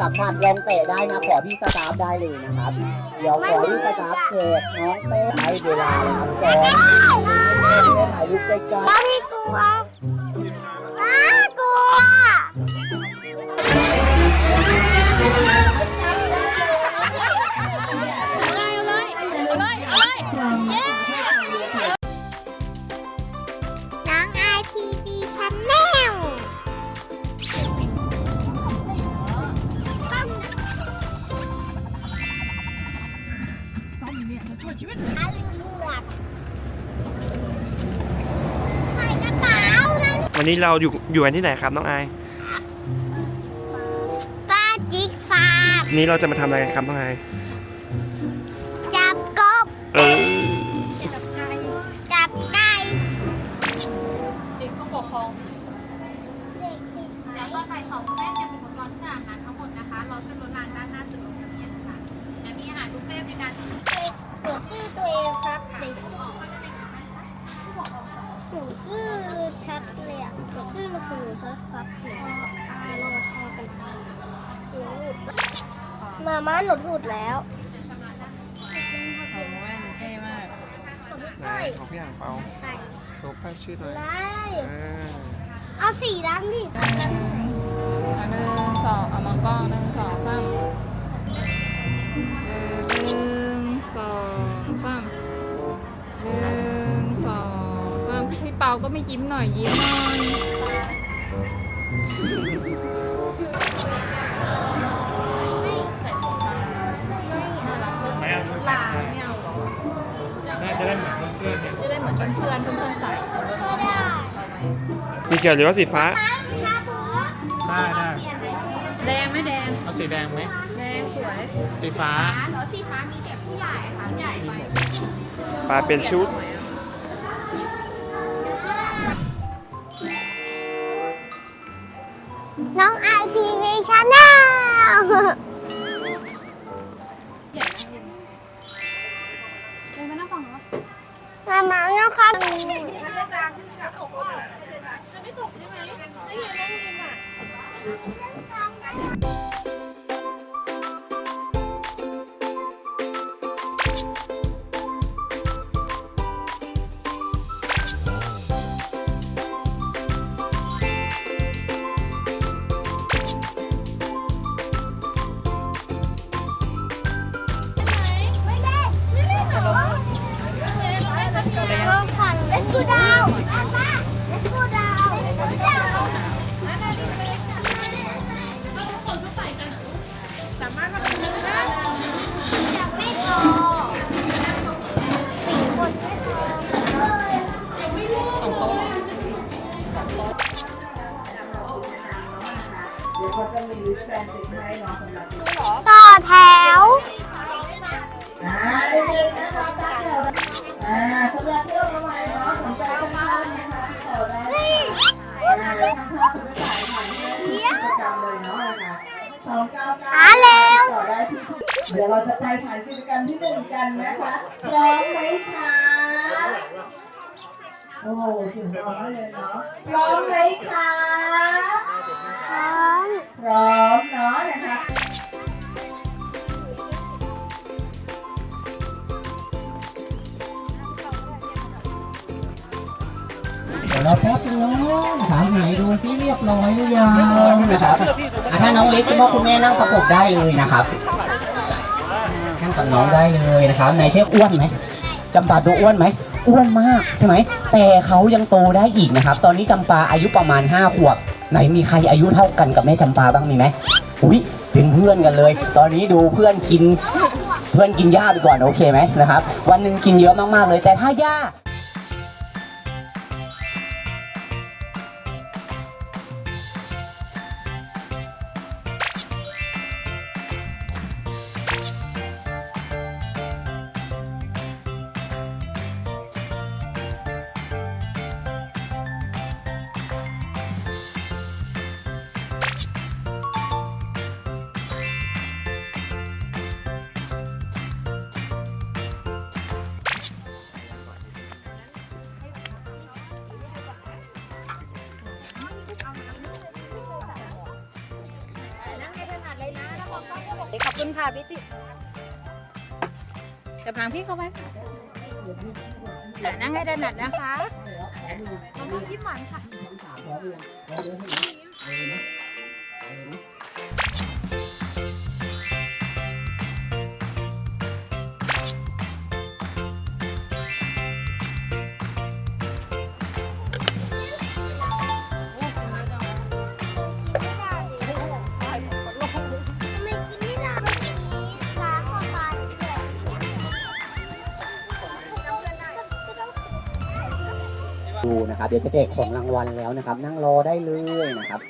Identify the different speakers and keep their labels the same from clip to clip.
Speaker 1: สัมผัสลองเตะได้นะ ขอพี่สตาฟได้เลยนะครับ เดี๋ยวขอพี่สตาฟเกิดน้องเต้ให้เวลาเลยครับสองเล่นถ่ายรูปใกล้
Speaker 2: ป้าพี่กลัว ช่
Speaker 3: วยชีวิต
Speaker 2: อาลืมหมวกใส่กระเป๋านะ
Speaker 4: วันนี้เราอยู่อยู่กันที่ไหนครับน้องอาย
Speaker 2: ป้าจิ๊กฟาร์ม
Speaker 4: วันนี้เราจะมาทำอะไรกันครับน้องอาย
Speaker 2: จับกบ
Speaker 4: เออ
Speaker 2: ตั
Speaker 5: วเองครับเด็
Speaker 2: กหนูชื่อชัดเลยอะหนูชื่อมันคือหนูชัดครับหนูอารอทอกันหนูหลุดมาม่าหนูหลุดแล้ว
Speaker 3: ของแว่นเท่มาก
Speaker 2: ของพี่
Speaker 4: ไหน
Speaker 2: เต้ย
Speaker 4: ของพี่อ่างเปา
Speaker 2: ใส่
Speaker 4: โชว์ป้ายชื่อหน่อย
Speaker 2: ไล่
Speaker 4: เออ
Speaker 2: เอาสีดำดิ
Speaker 3: อันหนึ่งสองเอามองกล้องหนึ่งสองสามหนึ่งสอง สามหนึ่งสองสามพี่เปาก็ไม่ยิ้มหน่อยยิ้มหน่อย
Speaker 5: ลาไม่เอาหรอ
Speaker 4: น่าจะได้เหมือนเพื่อนเนี่ย
Speaker 3: จะได้เหมือนเพื่อนๆเพื่อนๆใส่
Speaker 2: ก็ได้
Speaker 4: สีเขียวหรือว่าสีฟ้า
Speaker 2: ป้าทาบูท
Speaker 6: ได้ได้
Speaker 3: แดงไหมแดง
Speaker 6: เอาสีแดงไหม
Speaker 3: แดง สวย
Speaker 6: สีฟ้า
Speaker 5: เหรอสีฟ้ามีแต่ผู้ใหญ่ค่ะผู้ใหญ่ไป
Speaker 4: ปลาเป็นชุด
Speaker 2: น้องไอทีวีชาแนล
Speaker 5: เดี๋ย
Speaker 2: วเรา
Speaker 1: จะไปถ่ายกิจกรรมที่หนึ่งกันนะคะพร้อมไหมคะโอ้โหถึงพร้อมเลยเนาะพร้อมไหมคะ
Speaker 2: พร้อม
Speaker 1: พร้อมเนาะนะคะ ดี๋ยวเราแป๊บนึงถามหายดูที่เรียบร้อยหรือยังนะครับอะถ้าน้องเล็กคุณพ่อคุณแม่นั่งประกบได้เลยนะครับนั่งกับน้องได้เลยนะครับไหนเชฟอ้วนไหมจำปาตัวอ้วนไหมอ้วนมากใช่ไหมแต่เขายังโตได้อีกนะครับ ตอนนี้จำปาอายุประมาณ 5 ขวบ ไหนมีใครอายุเท่ากันกับแม่จำปาบ้างมีไหมอุ้ยเป็นเพื่อนกันเลย ตอนนี้ดูเพื่อนกิน เพื่อนกินหญ้าไปก่อนโอเคไหมนะครับ วันหนึ่งกินเยอะมากๆเลย แต่ถ้าหญ้า
Speaker 3: คุณค่ะพี่ติจับหลังพี่เข้าไว้ค่ะอะนั่งให้ถนัดนะคะมะม่วงยิ้มหวานค่ะ
Speaker 2: นะ
Speaker 1: ครับ เดี๋ยวจะแจกของรางวัลแล้วนะครับ นั่งรอได้เลยนะครับ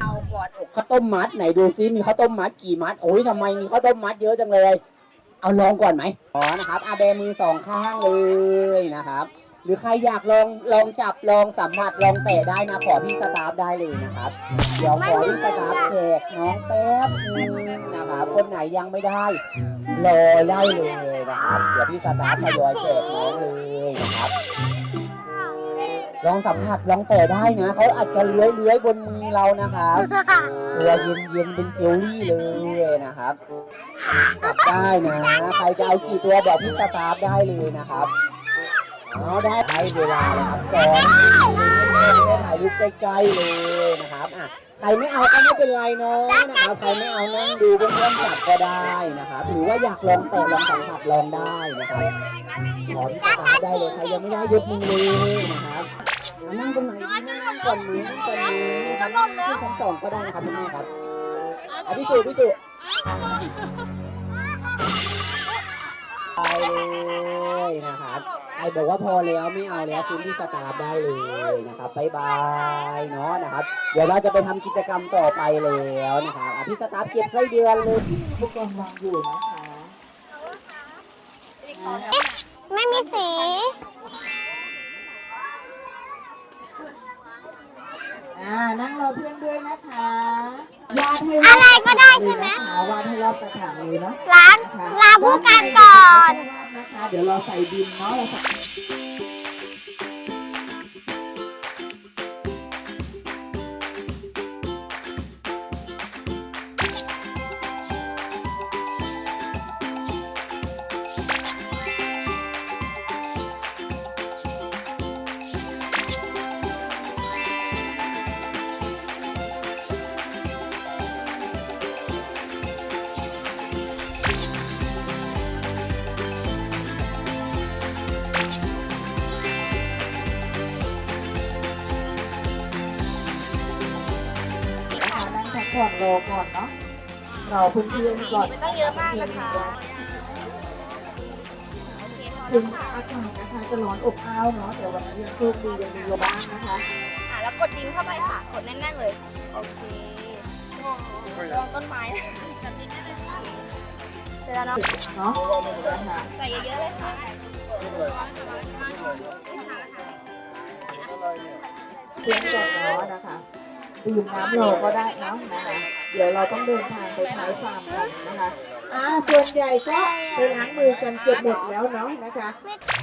Speaker 1: เอากอดอกข้าวต้มมัดไหนดูซิมีข้าวต้มมัดกี่มัดโอ้ยทำไมมีข้าวต้มมัดเยอะจังเลย เอาลองก่อนไหมอ๋อนะครับอาแบมือสองข้างเลยนะครับ หรือใครอยากลองลองจับลองสัมผัสลองแตะได้นะขอพี่สตาฟได้เลยนะครับ เดี๋ยวขอพี่สตาฟแจกน้องแป๊บนึงนะครับคนไหนยังไม่ได้รอได้เลยนะครับ เดี๋ยวพี่สตาฟทยอยแจกน้องเลยนะครับ ลองสัมผัสลองแตะได้นะเขาอาจจะเลื้อยเลื้อยบนมือเรานะครับตัวเย็นเย็นๆเป็นเจลลี่เลยนะครับจับได้นะใครจะเอากี่ตัวบอกพี่สตาฟได้เลยนะครับเอาได้ใช้เวลาเลยครับสอนให้ถ่ายรูปใกล้ๆเลยนะครับอะใครไม่เอาก็ไม่เป็นไรเนาะนะครับใครไม่เอานั่งดูเพื่อนๆจับก็ได้นะครับหรือว่าอยากลองแตะลองสัมผัสลองได้นะครับขอพี่สตาฟได้เลยใครยังไม่ได้ยกมือเลยนะครับ เอานั่งตรงไหนดีนั่งก่อนมือนั่งก่อนมือนะครับที่ชั้นสองก็ได้นะครับคุณแม่ครับอะพี่สุพี่สุไปเลยนะครับไอบอกว่าพอแล้วไม่เอาแล้วคุณที่สตาร์ทได้เลยนะครับบายบายเนาะนะครับ เดี๋ยวเราจะไปทำกิจกรรมต่อไปแล้วนะครับอะพี่สตาร์ทเก็บไส้เดือนเลยทุกคนวางอยู่นะคะ
Speaker 2: ไม่มีสี
Speaker 6: อ่านั่งรอเพื่อนด้วยนะคะวาดให้
Speaker 2: อะไรก็ได้ใช่ไหม
Speaker 6: นะคะวาดให้รอบกระถางเลยเนาะ
Speaker 2: ร้านลาผู้กันก่อน
Speaker 6: นะคะเดี๋ยวเราใส่ดินเนาะเราใส่ กผ่อนรอก่อนเนาะเราเพื่อนๆก่อน
Speaker 2: ไม่ต้องเยอะมากนะคะ
Speaker 6: ถึงอากาศนะคะจะร้อนอบอ้าวเนาะแต่วันนี้ยังโชคดียังมีอยู่บ้างนะคะ
Speaker 2: อะแล้วกดดินเข้าไปค่ะกดแน่นๆเลยโอเคลองต้นไม้จับดินได้เลยค่ะเสร็จแล้วเนาะ
Speaker 6: เนาะนะคะ
Speaker 2: ใส่เยอะๆเลยค่ะ
Speaker 6: เพื่อนก่อนเนาะนะคะดื่มน้ำรอก็ได้เนาะนะคะ เดี๋ยวเราต้องเดินทางไปท้ายฟาร์มกันนะคะอ่าส่วนใหญ่ก็ไปล้างมือกันเกือบหมดแล้วเนาะนะคะ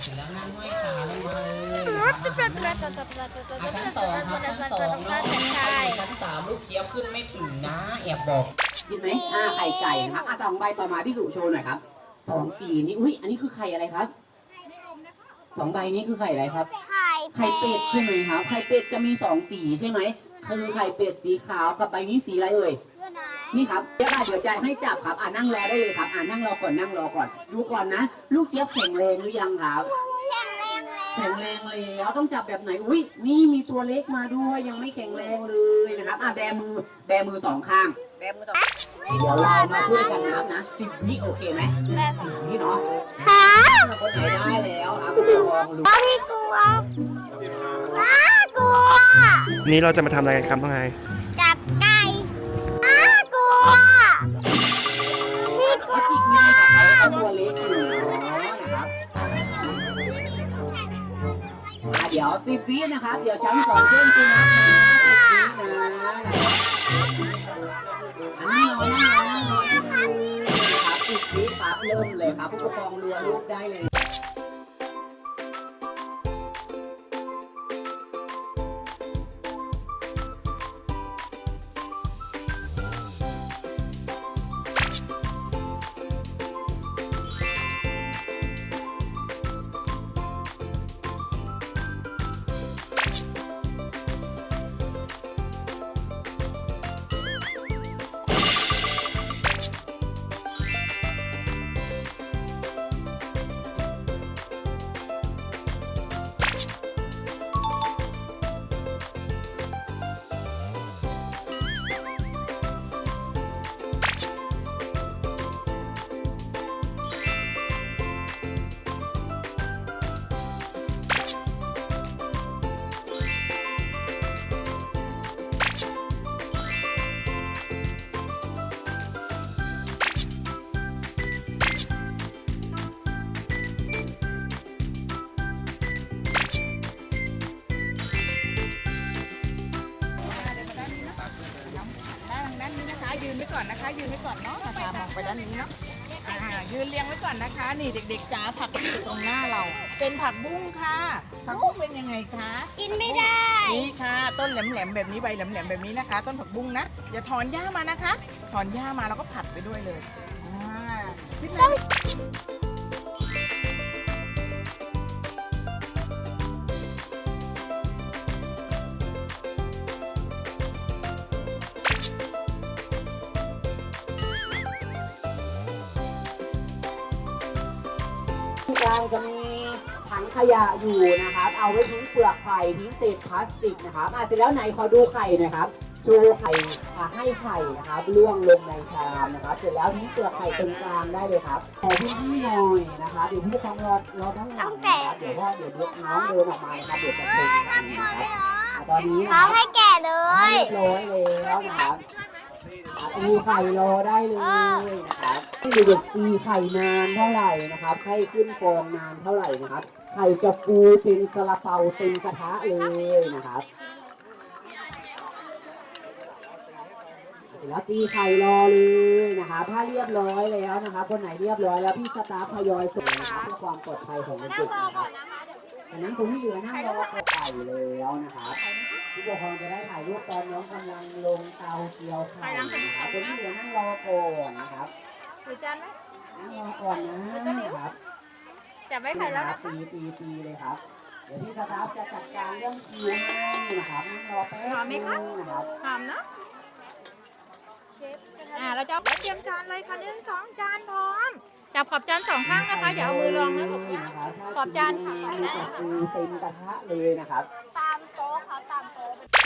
Speaker 1: เสร็จแล้วนั่งห้อยขาลงมาเลยอะชั้นสองครับชั้นสองเนาะชั้นสามลูกเจี๊ยบขึ้นไม่ถึงนะแอบบอกกินไหมอ่าไข่ไก่นะครับอะสองใบต่อมาพี่สุโชว์หน่อยครับสองสีนี่อุ้ยอันนี้คือไข่อะไรครับสองใบนี้คือไข่อะไรครับ
Speaker 2: ไข่
Speaker 1: ไข่เป็ดใช่ไหมครับ ไข่เป็ดจะมีสองสีใช่ไหมคือไข่เป็ดสีขาวกับใบนี้สีอะไรเอ่ย
Speaker 2: อยู่ไห น
Speaker 1: นี่ครับเดี๋ยวอะเดี๋ยวจะให้จับครับ อ่านั่งรอได้เลยครับอ่านั่งรอก่อนนั่งรอก่อน ดูก่อนนะ ลูกเจี๊ยบแข็งแรงหรือยังครับ
Speaker 2: แข็งแรงแล้ว
Speaker 1: แข็งแรงแล้วต้องจับแบบไหน อุ้ยนี่มีตัวเล็กมาด้วยยังไม่แข็งแรงเลยนะครับ อะแบมือ แบมือสองข้าง แบมือสองเดี๋ยวเรามาช่วยกันนับนะสิบวิโอเคไหม
Speaker 2: แม่
Speaker 1: สิบวิเนาะ
Speaker 2: ค่ะ
Speaker 1: คนไหนได้แล้วครับลองดู
Speaker 2: พ่อพี่กลัวอ้ากลัว
Speaker 4: นี่เราจะมาทำอะไรกันครับน้องไอ
Speaker 2: จับไก่อ้
Speaker 1: อะเดี๋ยวสิบวินะคะ เดี๋ยวชั้นสองเช่นกันนะสิบวินะนะครับอันนี้รอนั่งรอนั่งรอนั่งดูนะครับสิบวิครับเริ่มเลยครับผู้ปกครองรัวลูกได้เลย
Speaker 6: นนะคะยืนไว้ก่อนเนาะนะคะมองไปด้านนี้เนาะอ่ายืนเรียงไว้ก่อนนะคะ นี่เด็กๆจ๋าผักที่อยู่ตรงหน้าเรา เป็นผักบุ้งค่ะ ผักบุ้งเป็นยังไงคะ
Speaker 2: กินไม่ได้
Speaker 6: นี่ค่ะ ต้นแหลมๆแบบนี้ใบแหลมๆแบบนี้นะคะ ต้นผักบุ้งนะอย่าถอนหญ้ามานะคะ ถอนหญ้ามาแล้วก็ผัดไปด้วยเลยอ่าขึ้นม
Speaker 1: กลางจะมีถังขยะอยู่นะครับ เอาไว้ทิ้งเปลือกไข่ทิ้งเศษพลาสติกนะครับอะเสร็จแล้วไหนขอดูไข่หนะครับโชว์ไข่อะให้ไข่นะครับล่วงลงในชามนะครับ เสร็จแล้วทิ้งเปลือกไข่ตรงกลางได้เลยครับแต่ที่นี่หน่อยนะครับเดี๋ยวผู้ปกครองรอรอทั้งหลังนะครับเดี๋ยวว่าเดี๋ยวน้องเดินออกมานะครับเดี๋ยวจะชมกันนะครับอะตอนนี้นะค
Speaker 2: เขา
Speaker 1: รับ
Speaker 2: ให้แก่เลย
Speaker 1: เรียบร้อยแล้วนะครับอะ ตีไข่รอได้เลยนะครับให้เด็กๆตีไข่นานเท่าไหร่นะครับ ให้ขึ้นฟองนานเท่าไหร่นะครับ ไข่จะฟูเป็นซาลาเปาเต็มกระทะเลยนะครับแล้วตีไข่รอเลยนะคะถ้าเรียบร้อยแล้วนะครับคนไหนเรียบร้อยแล้วพี่สตาฟทยอยส่งนะครับเพื่อความปลอดภัยของเด็กๆนะครับดังนั้นคนที่เหลือนั่งรอไข่แล้วนะครับ ผู้ปกครองจะได้ถ่ายรูปตอนน้องกำลังลงเตาเกียวไข่นะครับคนที่เหลือนั่งรอก่อนนะครับ
Speaker 3: ถือจานไหม
Speaker 1: นั่งรอก่อนนะครับ
Speaker 3: จับไว้ไข่แล้ว
Speaker 1: ครั
Speaker 3: นะ
Speaker 1: บตีตีตีเลยครับ เดี๋ยวพี่สตาฟจะจัดการเรื่องคิวให้นะครับนั่งรอแป๊บนึงนะครับ
Speaker 3: หอมนะอ่าเราจะเอาเตรียมจานเลยค่ะหนึ่งสองจานพร้อมจับขอบจานสองข้างนะคะอย่าเอามือรองนะลูกนะ
Speaker 1: นะครับ
Speaker 3: ขอบจานค่ะ
Speaker 1: มีจับปูเต็มกระทะเลยนะครับ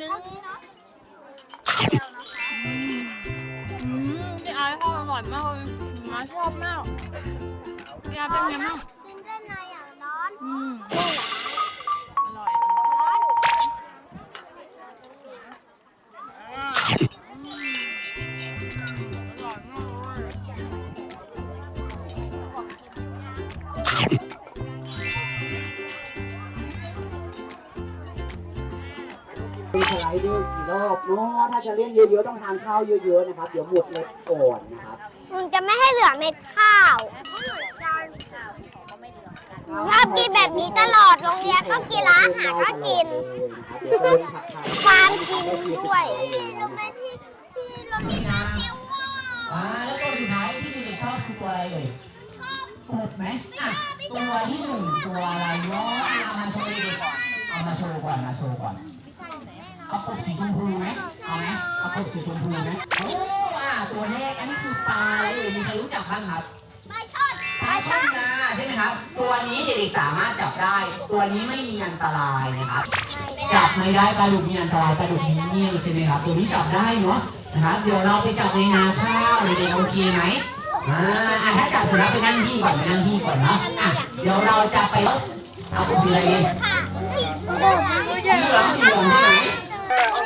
Speaker 2: นู
Speaker 4: ไม่
Speaker 2: หน่
Speaker 3: อยนึงอืมพี่อาร์ตอร่อยมากเลยหมาชอบมากพี่อาร์ตเป็นไงบ้าง
Speaker 2: กินได้ไงอะร้อน
Speaker 3: อืม มี
Speaker 1: สไลเดอร์กี่รอบเนาะถ้าจะเล่นเยอะๆต้องทานข้าวเยอะๆนะครับ เดี๋ยวหมดเล็กก่อนนะครับ
Speaker 2: มันจะไม่ให้เหลือเม็ดข้าวชอบกินแบบนี้ตลอดโรงเรียนก็กินร้านอาหารก็กิน
Speaker 1: เดี๋ยวจะเป็นผัดไทย
Speaker 2: ฟาร์มกินด้วยรู้ไหมที่ที่เรามีน้ำเตี้ยวว่า
Speaker 1: อ่าแล้วตัวสุดท้ายที่เด็กๆชอบคือตัวอะไรเอ่ยกบไหมอะตัวที่หนึ่งตัวอะไรเนาะอะเอามาโชว์เด็กๆก่อนเอามาโชว์ก่อนมาโชว์ก่อน เอากบสีชมพูไหมเอาไหมเอากบสีชมพูไหมโอ้อะตัวแรกอันนี้คือปลาอะไรเอ่ยมีใครรู้จักบ้างครับ
Speaker 2: ปลาช่อน
Speaker 1: ปลาช่อนนาใช่ไหมครับ ตัวนี้เด็กๆสามารถจับได้ ตัวนี้ไม่มีอันตรายนะครับจับไม่ได้ปลาดุกมีอันตรายปลาดุกมีเงี้ยวใช่ไหมครับ ตัวนี้จับได้เนาะนะครับเดี๋ยวเราไปจับในนาข้าวเด็กๆโอเคไหมอ่าอะถ้าจับเสร็จแล้วไปนั่งที่ก่อนไปนั่งที่ก่อนเนาะอะเดี๋ยวเราจะไปเอาเป็นสีอะไรดี
Speaker 2: ค่ะที่เดิม
Speaker 1: สีเหลืองสีเหลืองใช่ไหม
Speaker 2: โอ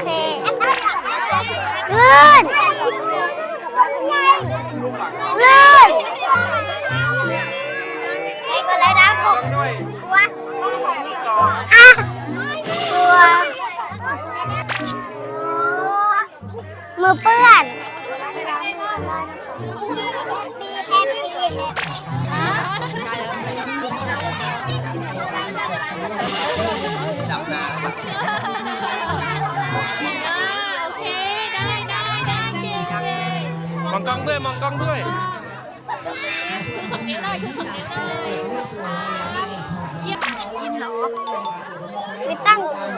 Speaker 2: เคลื่นลื่นไอ้ก็เลยนะกบกลัวอะกลัวมือเปื้อน
Speaker 3: โอเค ได้ได้ได้เก่งเก่ง
Speaker 4: มองกล้องด้วยมองกล้องด้วย
Speaker 3: ชูสองนิ้วเลยชูสองนิ้วเลยเยี่ยมยิ้มเหรอ
Speaker 2: ไม่ตั้ง
Speaker 6: มัน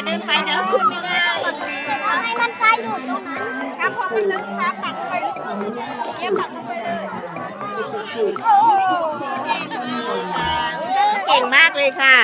Speaker 6: อย่าเดินไปเดี๋ยวขึ้นไม่ได้เอาให้มันตายอยู่ตรงนั้นครับพอมันลึกครับฝังไปลึกเยี่ยมฝักลงไปเลยโอ้เก่งมากเลยค่ะ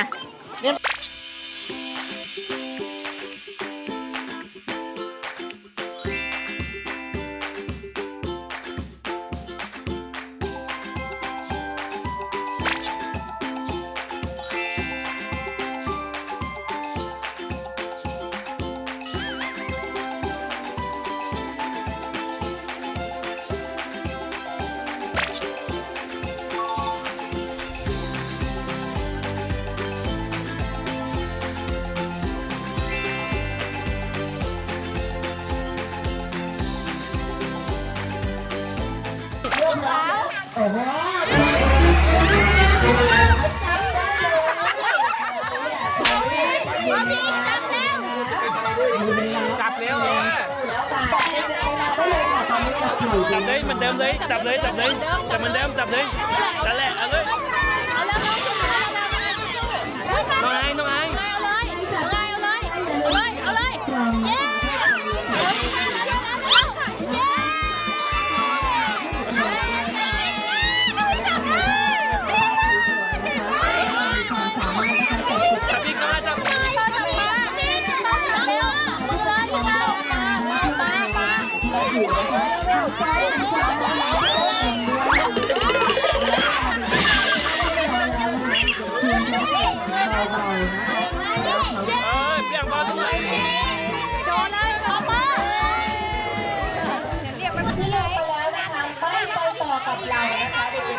Speaker 1: จับเลยเหมือนเดิมเลยจับเลยจับเลยจับเหมือนเดิมจับเลยนั่นแหละเอาเลยน้องไอ้น้องไอ้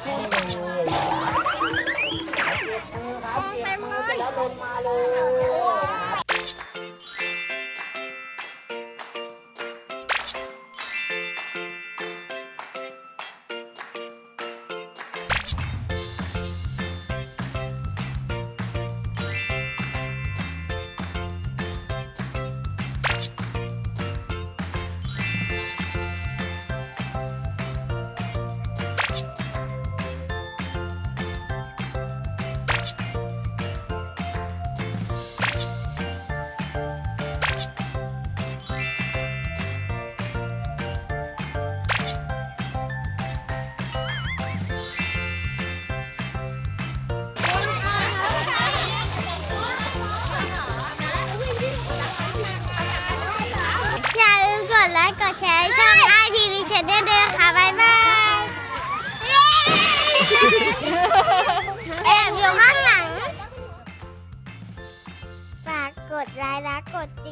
Speaker 1: เด
Speaker 2: แชร์ช่องไอทีวีชแนลด้วยนะคะบ๊ายบายแอบอยู่ข้างหลัง ฝากกดไลค์และกดติด